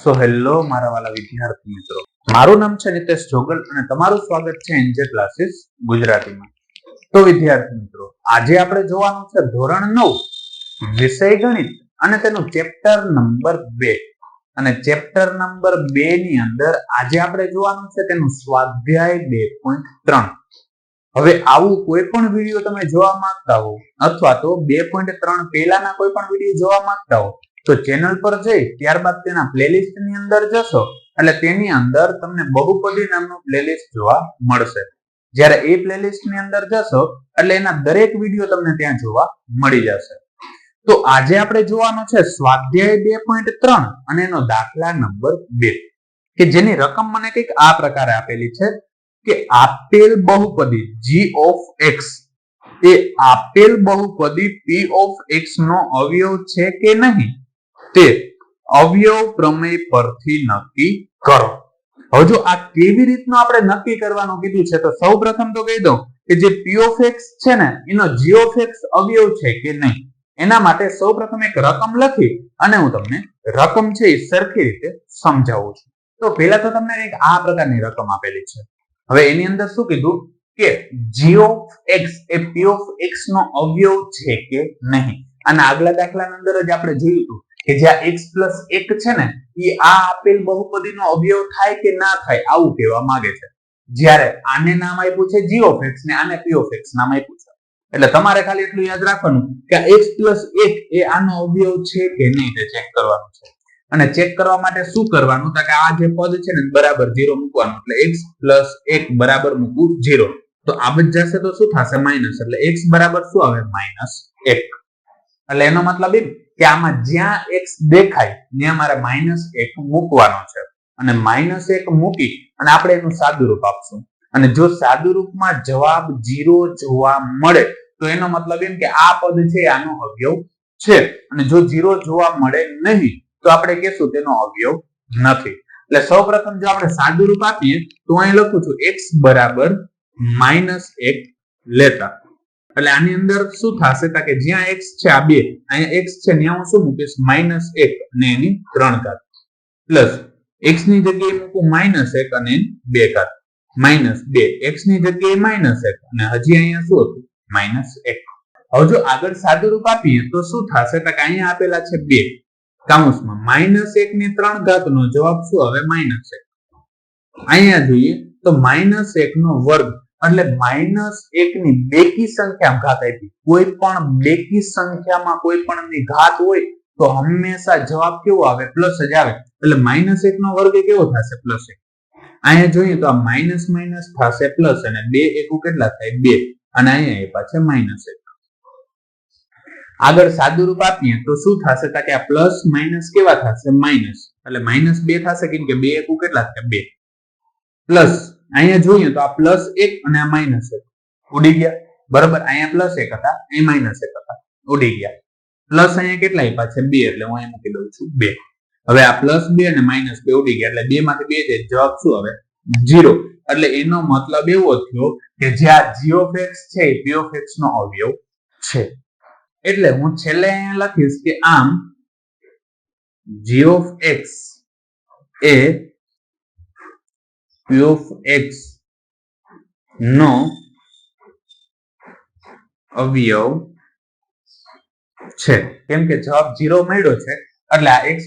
So hello મારા વાલા વિદ્યાર્થી મિત્રો. મારું નામ છે નિતેશ જોગલ અને તમારું સ્વાગત છે એનજે ક્લાસીસ ગુજરાતીમાં. તો વિદ્યાર્થી મિત્રો, આજે આપણે જોવાનું છે ધોરણ નવ, વિષય ગણિત અને તેનું ચેપ્ટર નંબર બે. અને ચેપ્ટર નંબર બે ની અંદર આજે આપણે જોવાનું છે તેનું સ્વાધ્યાય બે પોઈન્ટ ત્રણ. હવે આવું કોઈ પણ વીડિયો તમે જોવા માંગતા હો અથવા તો બે પોઈન્ટ ત્રણ પહેલાના કોઈ પણ વીડિયો જોવા માંગતા હો તો ચેનલ પર જઈ ત્યારબાદ તેના પ્લેલિસ્ટની અંદર જશો. એટલે તેની અંદર તમને બહુપદી નામનું પ્લેલિસ્ટ જોવા મળશે. જ્યારે એ પ્લેલિસ્ટની અંદર જશો, એટલે એના દરેક વીડિયો તમને ત્યાં જોવા મળી જશે. તો આજે આપણે જોવાનું છે સ્વાધ્યાય બે પોઈન્ટ ત્રણ અને એનો દાખલા નંબર બે. કે જેની રકમ મને કંઈક આ પ્રકારે આપેલી છે કે આપેલ બહુપદી જી ઓફ એક્સ એ આપેલ બહુપદી પી ઓફ એક્સ નો અવયવ છે કે નહીં? તે અવયવ પ્રમેય પરથી નક્કી કરો. હવે જો આ કેવી રીતનું આપણે નક્કી કરવાનું કીધું છે, તો સૌ પ્રથમ તો કહી દઉં કે જે પીઓફેક્સ છે ને, એનો જીઓફેક્સ અવયવ છે કે નહીં, એના માટે સૌ પ્રથમ એક રકમ લખી અને હું તમને રકમ છે એ સરખી રીતે સમજાવું છું. તો પહેલા તો તમને એક આ પ્રકારની રકમ આપેલી છે. હવે એની અંદર શું કીધું કે જીઓ એક્સ એ પી ઓફ એક્સ નો અવયવ છે કે નહીં? અને આગલા દાખલાની અંદર જ આપણે જોયું હતું કે જ્યાં x પ્લસ એક છે ને, એ આ આપેલ બહુપદીનો અવયવ થાય કે ના થાય, આવું કહેવા માંગે છે. જ્યારે આને નામ આપ્યું છે g ઓફ x ને આને p ઓફ x નામ આપ્યું છે. એટલે તમારે ખાલી એટલું યાદ રાખવાનું કે x પ્લસ એક એ આનો અવયવ છે કે નહીં તે ચેક કરવાનું છે. અને ચેક કરવા માટે શું કરવાનું? તો કે આ જે પદ છે ને બરાબર 0 મૂકવાનું. એટલે x પ્લસ એક બરાબર મૂકવું 0 તો આ જ જશે તો શું થશે? માઇનસ એટલે x બરાબર શું આવે? માઇનસ એક. એટલે એનો મતલબ એમ કે આમાં જ્યાં x દેખાય, ત્યાં મારે માઇનસ એક મૂકવાનો છે. અને માઇનસ એક મૂકી, અને આપણે એનું સાદુરૂપ આપશું. અને જો સાદુરૂપમાં જવાબ જીરો જોવા મળે, તો એનો મતલબ એમ કે આ પદ છે, આનો અવયવ છે. અને જો જીરો જોવા મળે નહીં, તો આપણે કહેશું તેનો અવયવ નથી. એટલે સૌ પ્રથમ જો આપણે સાદુરૂપ આપીએ, તો અહીં લખું છું એક્સ બરાબર માઇનસ એક લેતા. એટલે આની અંદર શું થશે કે જ્યાં x છે, આ બે, અહીંયા x છે ત્યાં હું શું મૂકીશ? માઇનસ એક અને એની ત્રણ ઘાત. પ્લસ x ની જગ્યાએ મૂકું માઇનસ અને બે ઘાત. માઇનસ બે ની જગ્યાએ માઇનસ અને હજી અહીંયા શું હતું? માઇનસ હવે જો આગળ સાદું રૂપ આપીએ તો શું થશે? કે અહીંયા આપેલા છે બે. કાઉન્સમાં માઇનસ એક ની ત્રણ ઘાત નો જવાબ શું હવે માઇનસ એક. અહીંયા જોઈએ તો માઇનસ એક નો વર્ગ એટલે માઇનસ એક ની બેકી સંખ્યા ઘાત આપી. કોઈ પણ બેકી સંખ્યામાં કોઈ પણ ઘાત હોય તો હંમેશા જવાબ કેવો આવે? પ્લસ જ આવે. એટલે માઇનસ એક નો વર્ગ કેવો થશે? પ્લસ એક. અહીંયા જોઈએ તો આ માઇનસ માઇનસ થશે પ્લસ અને બે એકુ કેટલા થાય? બે. અને અહીંયા એ પાછળ માઇનસ એક. આગળ સાદું રૂપ આપીએ તો શું થશે? કે આ પ્લસ માઇનસ કેવા થશે? માઇનસ એટલે માઇનસ બે થશે કેમ કે બે એકુ કેટલા થાય? બે. પ્લસ અહીંયા જોઈએ તો આ પ્લસ એક અને આ માઇનસ એક. ઉડી ગયા. બરાબર? અહીંયા પ્લસ એક હતા, અહીં માઇનસ એક હતા. ઉડી ગયા. પ્લસ અહીંયા કેટલા આપ્યા છે? બે. એટલે હું અહીંયા મૂકી દઉં છું બે. હવે આ પ્લસ બે અને માઇનસ બે ઉડી ગયા. એટલે બે માંથી બે છે. જવાબ શું હવે જીરો એટલે એનો મતલબ એવો થયો કે જે આ જીઓફેક્સ છે, એ પીઓફેક્સ નો અવયવ છે. એટલે હું છેલ્લે અહીંયા લખીશ કે આમ જીઓ એક્સ એ p of x. નો અવયવ છે. કેમ કે જવાબ 0 મળ્યો છે. એટલે આ x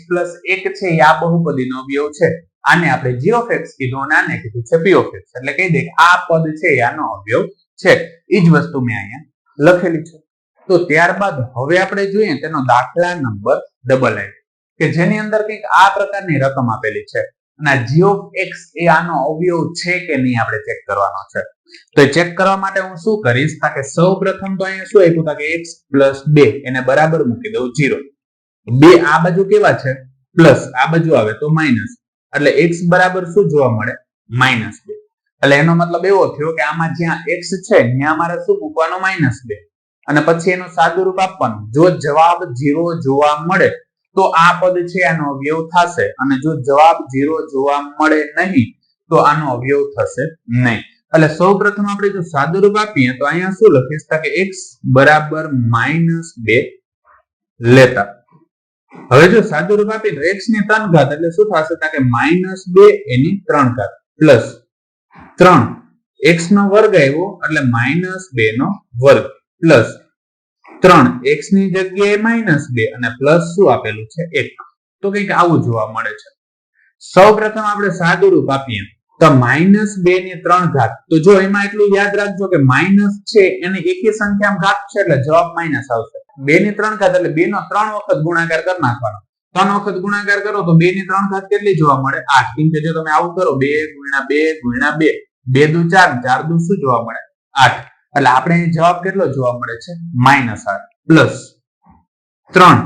એક છે, એ આ બહુપદીનો અવયવ છે. આને આપણે g of x કીધું અને આને કીધું છે p of x. એટલે કહી દે આ પદ છે આનો અવયવ છે. એ જ વસ્તુ મેં અહીંયા લખેલી છે. તો ત્યારબાદ હવે આપણે જોઈએ તેનો દાખલા નંબર ડબલ આઈ કે જેની અંદર કંઈક આ પ્રકારની રકમ આપેલી છે. અને જીઓ એક્સ એ આનો અવયવ છે કે નહીં આપણે ચેક કરવાનો છે. તો ચેક કરવા માટે હું શું કરીશ? કે સૌ પ્રથમ તો અહીંયા શું આપ્યું? કે એક્સ પ્લસ બે, એને બરાબર મૂકી દઉં જીરો બે આ બાજુ કેવા છે? પ્લસ આ બાજુ આવે તો માઇનસ એટલે એક્સ બરાબર શું જોવા મળે? માઇનસ બે. એટલે એનો મતલબ એવો થયો કે આમાં જ્યાં એક્સ છે, ત્યાં મારે શું મૂકવાનો? માઇનસ બે. અને પછી એનું સાદું રૂપ આપવાનું. જો જવાબ જીરો જોવા મળે તો આ પદ છે, આનો અવયવ થશે. અને જો જવાબ ઝીરો જોવા મળે નહીં, તો આનો અવયવ થશે નહીં. એટલે સૌ પ્રથમ આપણે જો સાદુરૂપ આપીએ, તો અહીંયા શું લખીશ? કે x બરાબર માઇનસ બે લેતા. હવે જો સાદુરૂપ આપી તો એક્સની ત્રણ ઘાત, એટલે શું થશે? કે માઇનસ બે એની ત્રણ ઘાત પ્લસ ત્રણ. એક્સ નો વર્ગ આવ્યો, એટલે માઇનસ બે નો વર્ગ પ્લસ ત્રણ. એક્સની જગ્યાએ માઇનસ બે અને પ્લસ શું આપેલું છે? એક. તો કંઈક આવું જોવા મળે છે. સૌ પ્રથમ આપણે સાદું રૂપ આપીએ. તો માઇનસ બે ને ત્રણ ઘાત. તો જો એમાં એટલું યાદ રાખજો કે માઇનસ છે, એને એકી સંખ્યામાં ઘાત છે એટલે જવાબ માઇનસ આવશે. બે ની ત્રણ ઘાત એટલે બે નો ત્રણ વખત ગુણાકાર કરી નાખવાનો. ત્રણ વખત ગુણાકાર કરો તો બે ની ત્રણ ઘાત કેટલી જોવા મળે? આઠ. કેમ કે જો તમે આવું કરો, બે ગુણ્યા બે ગુણ્યા બે. બે દુ ચાર ચાર દુ શું જોવા મળે? આઠ. એટલે આપણે જવાબ કેટલો જોવા મળે છે? માઇનસ આર પ્લસ ત્રણ.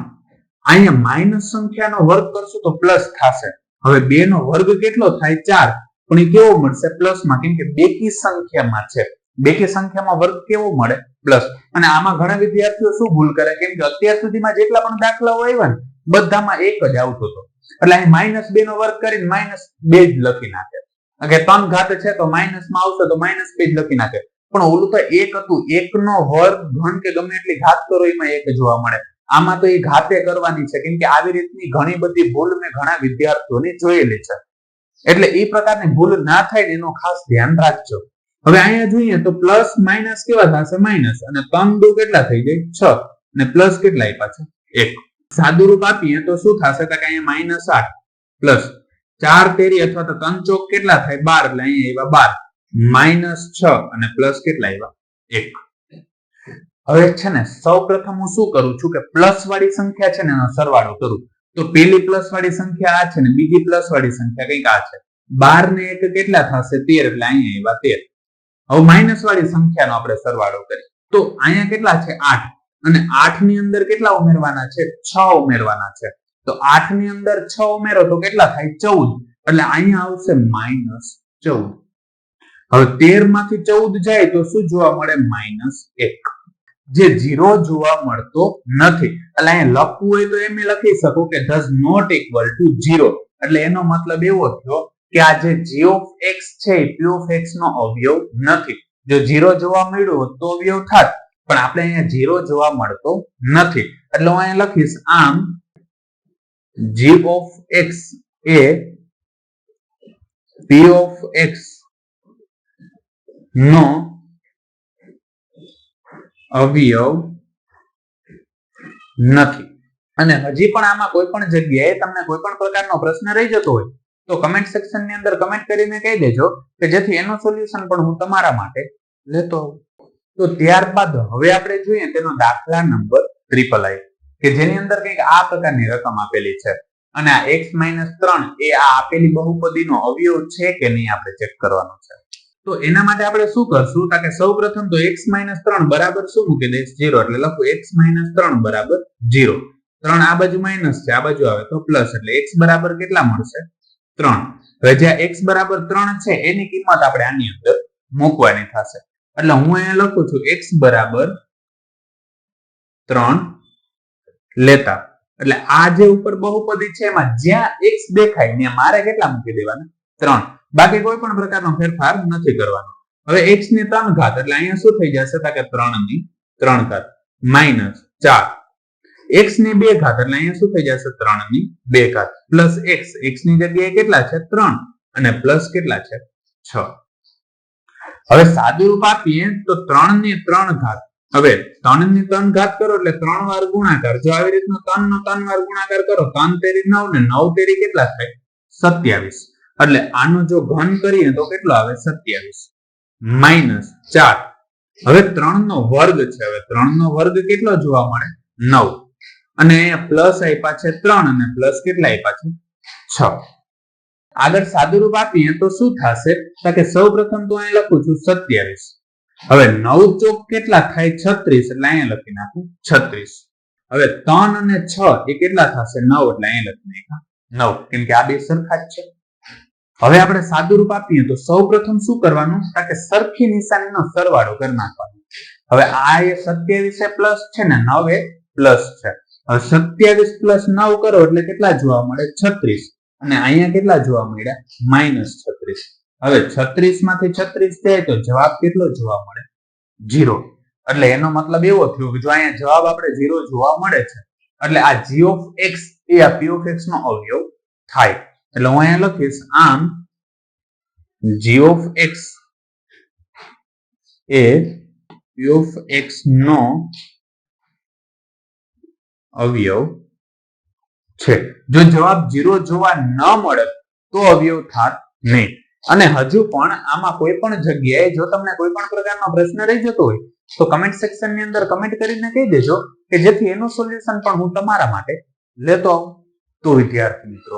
અહીંયા માઇનસ સંખ્યાનો વર્ગ કરશું તો પ્લસ થશે. હવે બે નો વર્ગ કેટલો થાય? ચાર. પણ એ કેવો મળશે? પ્લસમાં. કેમ કે બેકી સંખ્યામાં છે. બેકી સંખ્યામાં વર્ગ કેવો મળે? પ્લસ અને આમાં ઘણા વિદ્યાર્થીઓ શું ભૂલ કરે? કેમ કે અત્યાર સુધીમાં જેટલા પણ દાખલાઓ આવ્યા ને, બધામાં એક જ આવતો હતો. એટલે અહીં માઇનસ બે નો વર્ગ કરીને માઇનસ બે જ લખી નાખે. કે ત્રણ ઘાત છે તો માઇનસમાં આવશે તો માઇનસ બે જ લખી નાખે. પણ ઓલું તો એક હતું એક નો વર્ગ ઘન કે ગમે એટલી ઘાત કરો, એમાં એક જોવા મળે. આમાં તો એ ઘાતે કરવાની છે, કેમ કે આવી રીતની ઘણી બધી ભૂલ મેં ઘણા વિદ્યાર્થીઓની જોયેલી છે. એટલે એ પ્રકારની ભૂલ ના થાય એનું ખાસ ધ્યાન રાખજો. હવે અહીંયા જોઈએ તો પ્લસ માઇનસ કેવા થશે? માઇનસ. અને ત્રણ દુ કેટલા થઈ જાય? છ. અને પ્લસ કેટલા આપ્યા છે? એક. સાદું રૂપ આપીએ તો શું થશે? તો કે અહીંયા માઇનસ આઠ. પ્લસ ચાર તેરી અથવા તો ત્રણ ચોક કેટલા થાય? બાર. એટલે અહીંયા એવા બાર. માઇનસ છ અને પ્લસ કેટલા આવ્યા એક. હવે છે ને સૌ પ્રથમ હું શું કરું છું કે પ્લસ વાળી સંખ્યા છે ને એનો સરવાળો કરું. તો પેલી પ્લસ વાળી સંખ્યા આ છે ને, બીજી પ્લસ વાળી સંખ્યા કંઈક આ છે. બાર ને એક કેટલા થશે? તેર, એટલે અહીંયા આવ્યા તેર. હવે માઇનસ વાળી સંખ્યાનો આપણે સરવાળો કરીએ. તો અહીંયા કેટલા છે? આઠ. અને આઠની અંદર કેટલા ઉમેરવાના છે? છ ઉમેરવાના છે. તો આઠની અંદર છ ઉમેરો તો કેટલા થાય? ચૌદ. એટલે અહીંયા આવશે માઇનસ ચૌદ. હવે તેરમાંથી ચૌદ જાય તો શું જોવા મળે? માઇનસ એક. જે ઝીરો જોવા મળતો નથી. એટલે અહીંયા લખવું હોય તો એમ લખી શકો કે does not equal to zero એટલે એનો મતલબ એવો થયો કે આ જે જી ઓફ એક્સ છે એ પી ઓફ એક્સ નો અવયવ નથી. જો ઝીરો જોવા મળ્યો તો અવયવ થાત. પણ આપણે અહીંયા ઝીરો જોવા મળતો નથી. એટલે હું અહીંયા લખીશ, આમ જી ઓફ એક્સ એ પી ઓફ એક્સ નો અવયવ નથી. અને હજી પણ આમાં કોઈ પણ જગ્યાએ તમને કોઈ પણ પ્રકારનો પ્રશ્ન રહી જતો હોય, તો કમેન્ટ સેક્શનની અંદર કમેન્ટ કરીને કહી દેજો કે જેથી એનો સોલ્યુશન પણ હું તમારા માટે લેતો તો ત્યારબાદ હવે આપણે જોઈએ તેનો દાખલા નંબર ટ્રિપલ આઈ કે જેની અંદર કંઈક આ પ્રકારની રકમ આપેલી છે. અને આ એક્સ માઇનસ ત્રણ એ આ આપેલી બહુપદીનો અવયવ છે કે નહીં આપણે ચેક કરવાનું છે. તો એના માટે આપણે શું કરશું? કે સૌ પ્રથમ તો એક્સ માઇનસ ત્રણ બરાબર શું મૂકી દઈશ? જીરો એટલે લખું એક્સ માઇનસ ત્રણ બરાબર જીરો ત્રણ આ બાજુ માઇનસ છે, આ બાજુ આવે તો પ્લસ એટલે એક્સ બરાબર કેટલા મળશે? ત્રણ. હવે જ્યાં એક્સ બરાબર ત્રણ છે, એની કિંમત આપણે આની અંદર મૂકવાની થશે. એટલે હું અહીંયા લખું છું એક્સ બરાબર ત્રણ લેતા. એટલે આ જે ઉપર બહુપદી છે, એમાં જ્યાં એક્સ દેખાય, ત્યાં મારે કેટલા મૂકી દેવાના? ત્રણ. બાકી કોઈ પણ પ્રકારનો ફેરફાર નથી કરવાનો. હવે એક્સની ત્રણ ઘાત, એટલે અહીંયા શું થઈ જશે? કે ત્રણની ત્રણ ઘાત. માઇનસ ચાર. એક્સની બે ઘાત, એટલે અહીંયા શું થઈ જશે? ત્રણની બે ઘાત. પ્લસ એક્સ એક્સની જગ્યાએ કેટલા છે? ત્રણ. અને પ્લસ કેટલા છે? છ. હવે સાદું રૂપ આપીએ તો ત્રણની ત્રણ ઘાત. હવે ત્રણની ત્રણ ઘાત કરો, એટલે ત્રણ વાર ગુણાકાર. જો આવી રીતનો ત્રણ નો ત્રણ વાર ગુણાકાર કરો ત્રણ તેરી નવ ને નવ તેરી કેટલા થાય? સત્યાવીસ. એટલે આનો જો ઘન કરીએ તો કેટલો આવે? સત્યાવીસ. માઇનસ ચાર. હવે ત્રણ નો વર્ગ છે. હવે ત્રણ નો વર્ગ કેટલો જોવા મળે? નવ. અને પ્લસ આપ્યા છે ત્રણ અને પ્લસ કેટલા આપ્યા છે? છ. આગળ સાદુરૂપ આપીએ તો શું થશે? કે સૌ પ્રથમ તો અહીં લખું છું સત્યાવીસ. હવે નવ ચોક કેટલા થાય? છત્રીસ. એટલે અહીંયા લખી નાખું છત્રીસ. હવે ત્રણ અને છ એ કેટલા થશે? નવ. એટલે અહીંયા લખી નાખ્યા નવ. કેમ કે આ બે સરખા જ છે. હવે આપણે સાદું રૂપ આપીએ તો સૌ પ્રથમ શું કરવાનું? કે સરખી નિશાનીનો સરવાળો કરી નાખવાનો. હવે આ એ સત્યાવીસ એ પ્લસ છે ને નવ એ પ્લસ છે. હવે સત્યાવીસ પ્લસ નવ કરો એટલે કેટલા જોવા મળે? છત્રીસ. અને અહીંયા કેટલા જોવા મળ્યા? માઇનસ છત્રીસ. હવે છત્રીસમાંથી છત્રીસ જાય તો જવાબ કેટલો જોવા મળે? જીરો એટલે એનો મતલબ એવો થયો કે જો અહીંયા જવાબ આપણે જીરો જોવા મળે છે, એટલે આ જી ઓફ એક્સ એ આ પી ઓફ એક્સ નો અવયવ થાય. એટલે હું અહીંયા લખીશ, આમ જી ઓફ એક્સ એ પી ઓફ એક્સ નો અવયવ છે. જો જવાબ જીરો જોવા ન મળે, તો અવયવ થાત નહીં. અને હજુ પણ આમાં કોઈ પણ જગ્યાએ જો તમને કોઈ પણ પ્રકારનો પ્રશ્ન રહી જતો હોય, તો કમેન્ટ સેક્શનની અંદર કમેન્ટ કરીને કહી દેજો કે જેથી એનું સોલ્યુશન પણ હું તમારા માટે લેતો આવું. તો વિદ્યાર્થી મિત્રો